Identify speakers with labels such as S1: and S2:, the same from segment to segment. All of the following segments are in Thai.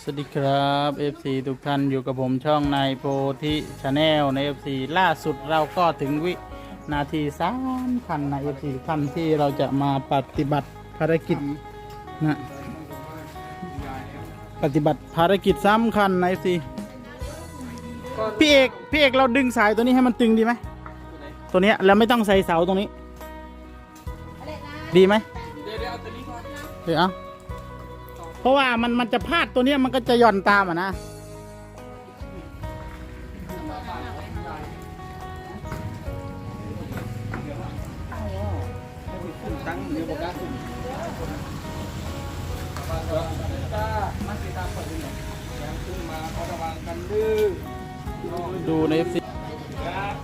S1: สวัสดีครับ FC ทุกท่านอยู่กับผมช่องนายโพธิชาแนลใน FC ล่าสุดเราก็ถึงวินาทีสำคัญใน FC ทุกท่านที่เราจะมาปฏิบัติภารกิจนะปฏิบัติภารกิจสำคัญใน FC พี่เอกพี่เอกเราดึงสายตัวนี้ให้มันตึงดีไหมตัวเนี้ยแล้วไม่ต้องใส่เสาตรงนี้ ดีไหม
S2: เดี๋ยวเอาตัวนี้ก่อน
S1: เดี๋ยวเอาเพราะว่ามันมันจะพลาดตัวเนี้ยมันก็จะหย่อนตามอะนะ
S2: ตั้งเดี๋ยวบอกกันถ้ามันติดตามก่อนดีหน่อยยังขึ้นมาเขาระวังกันดื้อ
S1: ดูใน FC
S2: ครับ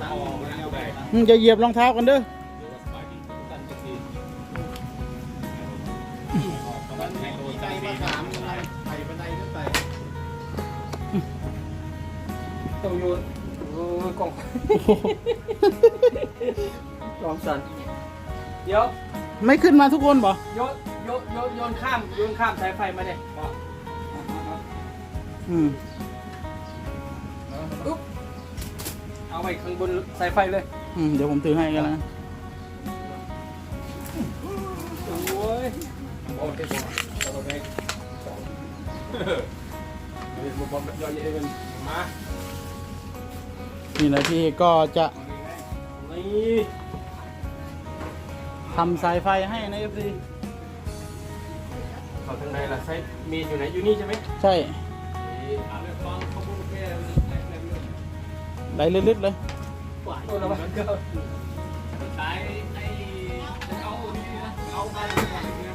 S2: ตั้งออกแล้วไป
S1: อืมอย่าเหยียบรองเท้ากันเด้อ
S2: ล่องสั่นเดี๋ยว
S1: ไม่ขึ้นมาทุกคนบ่
S2: โยนโยนโยนโยนข้ามโยนข้ามสายไฟมาเนี่ยบอก
S1: อืม
S2: อุ๊บเอาไว้ข้างบนสายไฟเลย
S1: อืมเดี๋ยวผมถือให้กันนะ
S2: โอ้ยโอ้ยเด็กตัวตัวเด็กเด็กบอลแบบย่อยเย็นมา
S1: นี่นะพี่ก็จะ
S2: นี่
S1: ทำสายไฟให้ใน FC
S2: เขาทางใดล่ะไซมีอยู่ไหนอยู่นี่ใช่ไหม
S1: ใช่
S2: อ่าเรื่องฟังเขาพูดแค่แรกแรกเรื่อง
S1: ไหลลึกๆเลย
S2: ตัวละมันก็ตายไอ้เอานี่นะเอาไปเนี่ย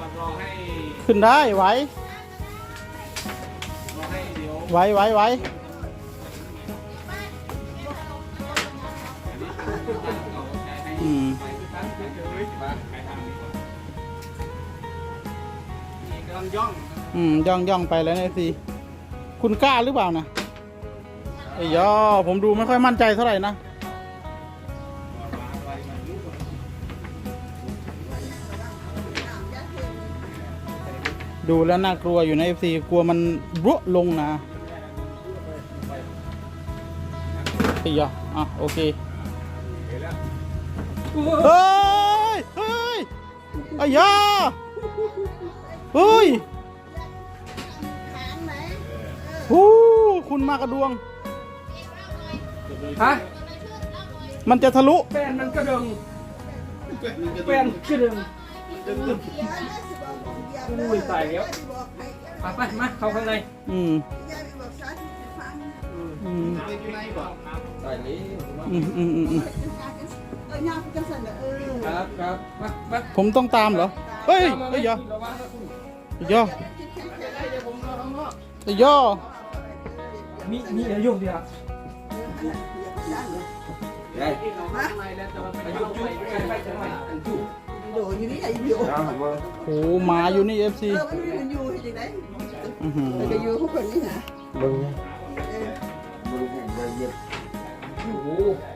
S2: วันรอให้
S1: ขึ้นได้ไหว
S2: รอให้เดี๋ยว
S1: ไหวไหวไหว
S2: ย่อง
S1: อืมย่องย่องไปแล้วใน FC คุณกล้าหรือเปล่านะไอ้ยอผมดูไม่ค่อยมั่นใจเท่าไหร่นะดูแล้วน่ากลัวอยู่ใน FC กลัวมันรุลงนะไอ้ยออะโอเคเฮ้ยเฮ้ยไอ้ยา เฮ้ยฮู้คุณมากระดวง
S2: ฮะ
S1: มันจะทะลุ
S2: แฟนมันก็ดึงแฟนก็ดึงอุ้ยตายแล้วไปไปมาเข้าข้างใน
S1: อืมอืม
S2: ตายแล้ว
S1: อืมอืมอืมอืม
S2: ครับครับมามา
S1: ผมต้องตามเหรอ เฮ้ยไอ้ยา
S2: ระวังนะคุณ
S1: ไอ้ยา
S2: เดี๋ยวผมรอ ข้างนอก
S1: ไอ้ยา
S2: มีมีอายุเดียวได้ข้างในแล้วแต่ว่าอายุจุ๊บไปไปจะไปอันจุ๊บ
S1: โหหมาอยู่นี่ FC อือหือ
S2: โอ้โห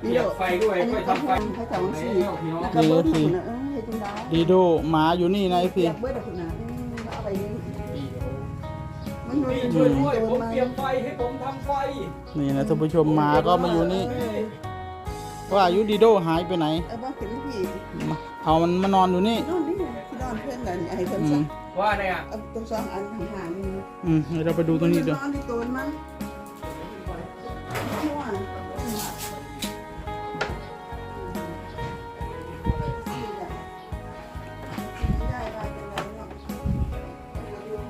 S2: เหยียบไฟด้วยค่อยทำไฟแล้วพี่น้อง
S1: ดีโดหมาอยู่นี่นะ FC
S2: พี่ช่วยด้วยผมเตรียมไฟให้ผมทำไฟ
S1: นี่นะท่านผู้ชมหมาก็มาอยู่นี่ว่าอายุดีโดหายไปไหนมาเอามันมานอนอยู่นี่อืม
S2: ว่าไงอะ
S3: ต้องสองอันห่างๆนี่
S1: อืมเดี๋ยวเราไปดูตรงนี้เดี๋ยวน
S3: อนที่โกนมั้ง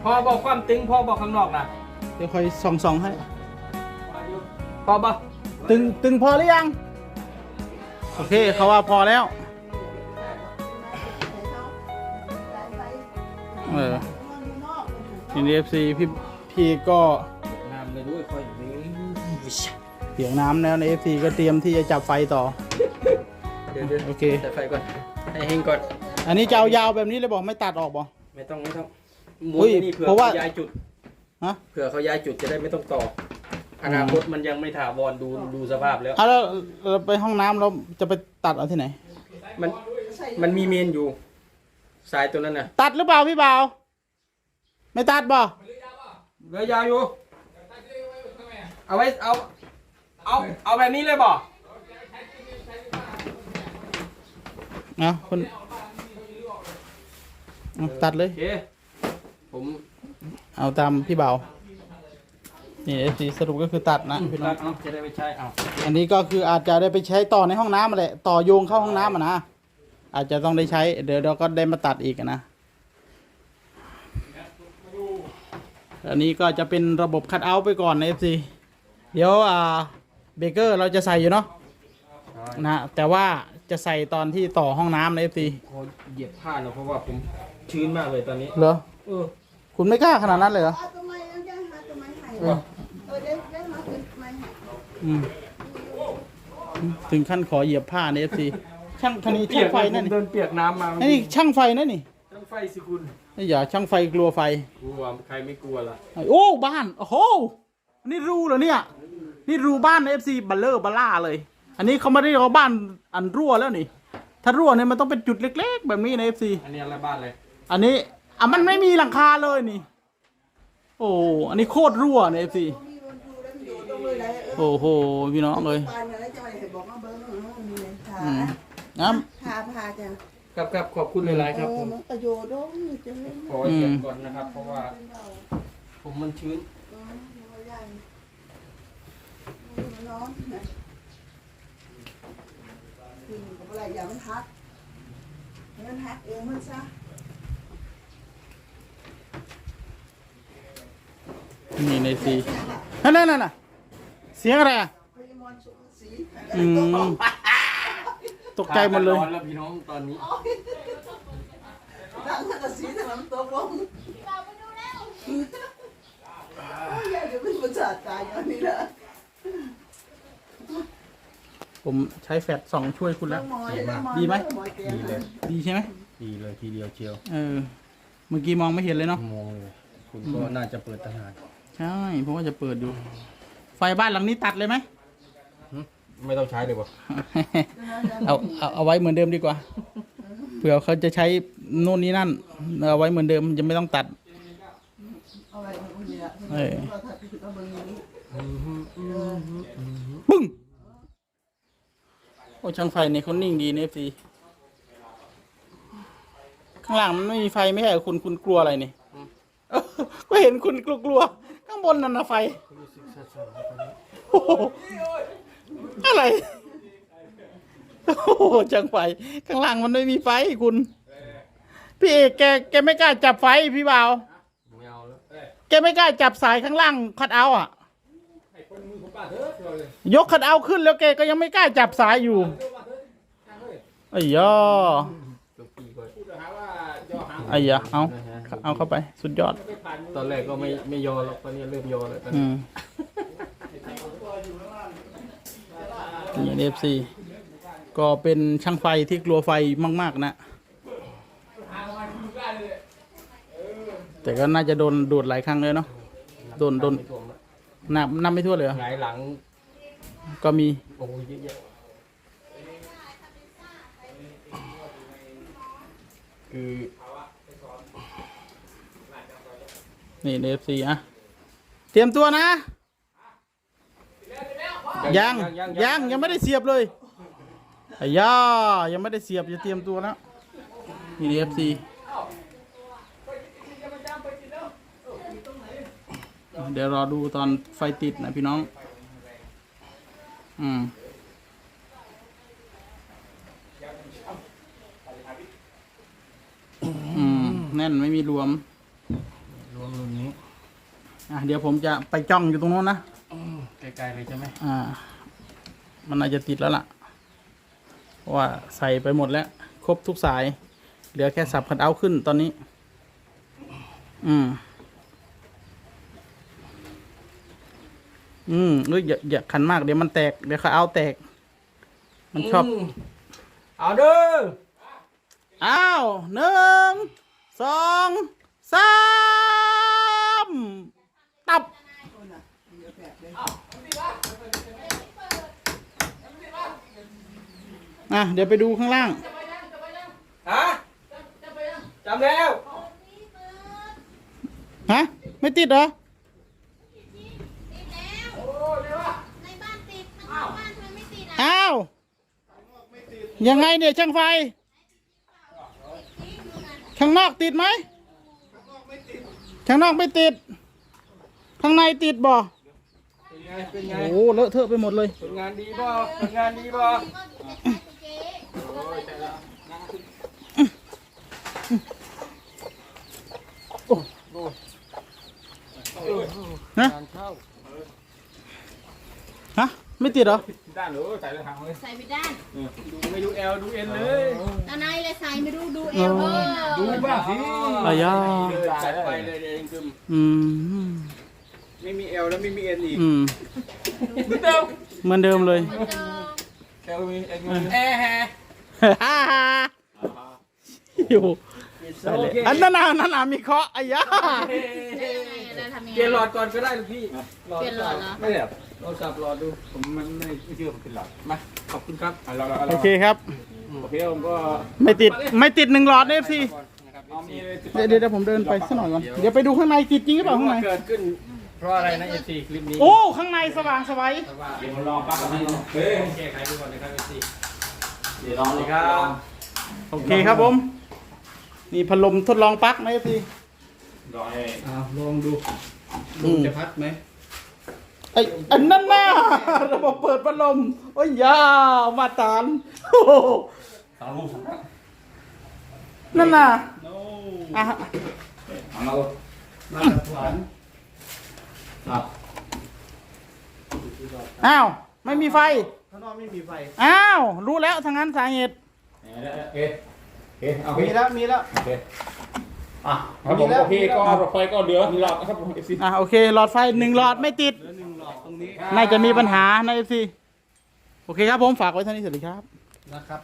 S2: พอบอกความตึงพอบอกข้างนอกนะ
S1: เดี๋ยวค่อยส่องส่องๆให้
S2: พอบอก
S1: ตึงตึงพอหรือยัง โอเคเขาว่าพอแล้ว เออทีนี้เอฟซีพี่พี่ก็
S2: น้ำเลยด้วยค่อยนี้
S1: เสียงน้ำแล้วในเอฟซีก็เตรียมที่จะจับไฟต่อ
S2: เดี๋ยวเดี๋ยว
S1: โอเค
S2: แต่ไฟก่อน ให้เฮงก่อน
S1: อันนี้จะเอายาวแบบนี้เลยบอกไม่ตัดออกบ่
S2: ไม่ต้องไม่ต้อง ห
S1: อุ้
S2: มุน
S1: ย
S2: นี่เผื่อ
S1: เพราะว่า
S2: เขาย้ายจุด
S1: ฮะ
S2: เผื่อเขาย้ายจุดจะได้ไม่ต้องต่ออนาคตมันยังไม่ถาวรดูดูสภาพแล้ว
S1: เอาแล้วเราไปห้องน้ำเราจะไปตัดเอาที่ไหน
S2: มันมันมีเมนอยู่ สายตัวนั้นน่ะ
S1: ตัดหรือเปล่าพี่บ่าว ไม่ตัดบ่
S2: เหลือยาวอยู่ เอาไว้เอา เอาเอาแบบนี้เลยบ่
S1: เอาคนเอาตัดเล
S2: โอยเค ผม
S1: เอาตามพี่เบา นี่เอฟซีสรุปก็คือตัดนะพี่น้
S2: รั
S1: อง
S2: ดเอาจะได้ไปใช้เอา
S1: อันนี้ก็คืออาจจะได้ไปใช้ต่อในห้องน้ำมาแหละต่อโยงเข้าห้องน้ำอะนะอาจจะต้องได้ใช้ เดี๋ยวเราก็ได้มาตัดอีกอะนะอันนี้ก็จะเป็นระบบคัดเอาท์ไปก่อนนะเอฟซีเดี๋ยวอ่าเบเกอร์เราจะใส่อยู่เนาะนะแต่ว่าจะใส่ตอนที่ต่อห้องน้ำนะเอฟซี
S2: ขอเหยียบผ้าหน่อยเพราะว่าผม ชื้นมากเลยตอนนี้
S1: เหรอ
S2: เออ
S1: คุณไม่กล้าขนาดนั้นเลยเหรอ
S3: เอาตัวไม้นั่นจะหาตัวไม้ให้
S1: เออ
S3: เออได้ได้มาเป็นไม้ให้
S1: อืม ถึงขั้นขอเหยียบผ้าในเอฟซีช่างคันนี้ช่างไฟนั่น
S2: ผม
S1: นี่
S2: เดินเปียกน้ำมา
S1: ไอ้นี่ช่างไฟนั่นนี่
S2: ช่างไฟสิคุณ
S1: ไอ้อย่าช่างไฟกลัวไฟ
S2: กลัวใครไม่กลัวล่ะ
S1: โอ้บ้านโอ้โหนี่รูเหรอเนี่ย นี่รูบ้านเอฟซีบัลเลอร์บัลล่าเลย อันนี้เขาไม่ได้เรียกว่าบ้านอันรั่วแล้วนี่ ถ้ารั่วเนี่ยมันต้องเป็นจุดเล็ก ๆ แบบนี้ในเอฟซี
S2: อันนี้อะไรบ้านเลย
S1: อันนี้อะมันไม่มีหลังคาเลยนี่ โอ้อันนี้โคตรรั่วในเอฟซี
S3: มีคนดูแล้วมันอยู่ตรงเลยไหนเออ
S1: โอ้โหพี่น้องเลย
S3: ปานอะไรจะมาเห็นบอกว่าเบิ้งมีเลยค่ะ
S1: อืมน้
S3: พาพาจ้ะ
S2: ครับครับขอบคุณหลายๆครับ
S3: เอ
S2: ผ
S3: อ
S2: ม
S3: มันประโยชน์ด้วยจะเล่น
S2: ขอเหยียบก่อนนะครับ เพราะว่า ผมมันชื้น
S3: เออหัวใหญ่มันร้อนนะกินกับอะไรอย่ามันฮักมันฮักเองมันซะ
S1: นี่ในซีนั่นนั่นน่ะเสียงอะไรอะ
S3: พยมอนสุขสี
S1: อืมตกใจหมดเลย
S2: ร้อนแล้วพี่น้องตอนนี้
S3: ตั้งกระสีแต่น้ำตกลงอยากจะเป็นประสาทตายอย่างนี้นะ
S1: ผมใช้แฟลชสองช่วยคุณแล้วดี
S3: ดี
S1: ไหม
S2: ดีเลย
S1: ดีใช่ไหม
S2: ดีเลยทีเดียวเชียว
S1: เออ เมื่อกี้มองไม่เห็นเลยเนาะ
S2: มองเลยคุณก็น่าจะเปิดทหาร
S1: ใช่เพราะว่าจะเปิดอยู่ไฟบ้านหลังนี้ตัดเลยไหม
S2: ไม่ต้องใช้เลยป่ะ
S1: เอาเอาเอาไว้เหมือนเดิมดีกว่า เผื่อเขาจะใช้นู่นนี่นั่น เอาไว้เหมือนเดิมจะไม่ต้องตัด
S3: เอาไว้ตรงนี้ละ
S1: เออ
S3: เราถัดไปถึงเอาเบอร์นี้
S1: ปึ้ง โอ้ช่างไฟเนี่ยเขานิ่งดีเนฟซีข้างล่างมันไม่มีไฟไม่ใช่เหรอคุณคุณกลัวอะไรนี่เออก็เห็นคุณกลัวกลัวๆ ข้างบนนั่นนะไฟโอ้โหอะไรโอ้โหช่างไฟข้างล่างมันไม่มีไฟคุณ พี่เอกแกแกไม่กล้าจับไฟพี่บ่าว
S2: ไม่เอาแล้ว
S1: แกไม่กล้าจับสายข้างล่างคัดเอาท์อะยกคัดเอาท์ขึ้นแล้วแกก็ยังไม่กล้าจับสายอยู่ไอ้ยอ
S2: เกือบปีก่อน
S1: ไอ้ยะเอา เอาเข้าไปสุดยอด
S2: ตอนแรกก็ไม่ไม่ยอแล้วตอนนี้เริ่มยอแล้วตอน
S1: อื
S2: นี้
S1: มนี่เอฟซีก็เป็นช่างไฟที่กลัวไฟมาก ๆ นะ แต่ก็น่าจะโดนดูดหลายครั้งเลยเนาะ โดนโดน
S2: ไม่ท่วมแล้ว
S1: นับนับไม่ทั่วเลยเหรอ
S2: หงายหลัง
S1: ก็มี
S2: โอ้ยเยอะแยะคือ
S1: นี่เอฟซีอะเตรียมตัวนะ ยังยังยังไม่ได้เสียบเลยไอ้ย่ายังไม่ได้เสียบจะเตรียมตัวแล้วนี่เอฟซีเดี๋ยวรอดูตอนไฟติดนะพี่น้อง อืมอืมแน่นไม่มีรวม
S2: รวมรุ่นนี้
S1: อะเดี๋ยวผมจะไปจ้องอยู่ตรงโน้นนะ
S2: ไกลๆเลยใช่ไหม
S1: อ่า มันอาจจะติดแล้วล่ะเพราะว่าใส่ไปหมดแล้ว ครบทุกสาย เหลือแค่สับคันเอาท์ขึ้นตอนนี้ อืม อืมเอ้ยอย่าอย่าขันมากเดี๋ยวมันแตกเดี๋ยวเขาเอาท์แตก มันชอบ
S2: มเอาเด้อ
S1: อ้าวหนึ่งสองสามตับ อะเดี๋ยวไปดูข้างล่าง
S2: ฮะจำแล้ว
S1: ฮะ ไม่ติดเหรอ
S4: ในบ้านติดมันนอกบ้านทำไมไม่ติด
S1: อ้าว ยังไงเนี่ยช่างไฟ ข้างนอกติดไหม ข้างนอกไม่ติด ข้างในติดบ่
S2: เป็น ไงเป็นไง
S1: โอ้โหเลอะเทอะไปหมดเลย
S2: ผลงานดีป่ะผลงานดีป่ะ
S4: ก็อยู่ใกล้ๆเจ๊
S1: ฮะ
S2: งานเข้า
S1: ฮะไม่ติดเหรอ
S5: ด้านหรือใส่เลยทางเลย
S4: ใส่ไปด้าน
S2: ดูไม่ดูเอลดูเอ็นเลย
S4: ตอนไหนเลยใส่ไม่ดูดูเอวเออ
S5: ดูบ้างสิ
S1: อายา
S2: จัดไปเลยเองกึม
S1: อืม
S2: ไม่มีเอลแล้วไม่มีเอ็นอีก
S1: อืม
S2: เหมือนเดิม
S1: เหมือนเดิมเลย
S4: มันเจอ
S2: เอลมีเอ็นมีแอร์แฮ
S1: ฮ่าฮ่าอยู่
S2: โอเค
S1: อันนั้นน่ะนั่นน่ะมีเคราะห์อายา
S4: ได้ยังไงเราทำยังไง
S2: เปลี่ยนหลอดก่อนก็ได้ลูกพี่
S4: เปลี่ยนหลอดเหรอ
S5: ไม่แบบ
S2: เราจับหลอดดู
S5: ผมมันไม่ไม่เชื่อผมเป็นหลัก
S2: มาขอบคุณครับ
S5: เราเรา
S1: โอเคครับ
S5: โอเคผมก็
S1: ไม่ติดไม่ติดหนึ่งหลอดเอฟซี
S5: เอามีเลย
S1: เดี๋ยวเดี๋ยวเดี๋ยวผมเดินไปสักหน่อยก่อน เดี๋ยวไปดูข้างในติดจริงหรือเปล่าข้างใน
S2: เกิดขึ้น เพราะอะไรนะเอซีคลิปนี้
S1: โอ้ข้างในสว่างสวัย
S5: เดี๋ยวรอปั๊บกันเฮ้ย
S2: แก้ไขดูก่อนนะครับเอซี
S5: เดี๋ยวลองเลย
S2: ครับ
S1: โอเคครับผม นี่พัดลมทดลองปลั๊กนะเอฟซี
S5: รอให้
S2: อ่าลองดู
S1: อืม
S2: จะพัดไหม
S1: ไอ้อันนั้นน่ะระบบเปิดพัดลมโอ้ยยาวมาตรฐานโอ้โห
S5: สองลูก
S1: นั่นน่ะอะ
S5: เอามา
S2: มาตรฐาน
S5: ครับ
S1: อ้าวไม่มีไฟ
S2: ข้างนอกไม่มีไฟ
S1: อ้าว รู้แล้วทางนั้นสาเหตุ
S5: โอเคโอเคเอา
S2: มีแล้วมีแล้ว
S5: โอเคอะครับผมโอเคก็รถไฟก็เหลือหลอดนะครับผมเอฟซี
S1: อะโอเค หลอดไฟหนึ่งหลอดไม่ติด
S2: เหลือหนึ่งหลอดตรงนี้
S1: น่าจะมีปัญหานะเอฟซีโอเคครับผมฝากไว้เท่านี้สวัสดีครับ
S2: นะครับ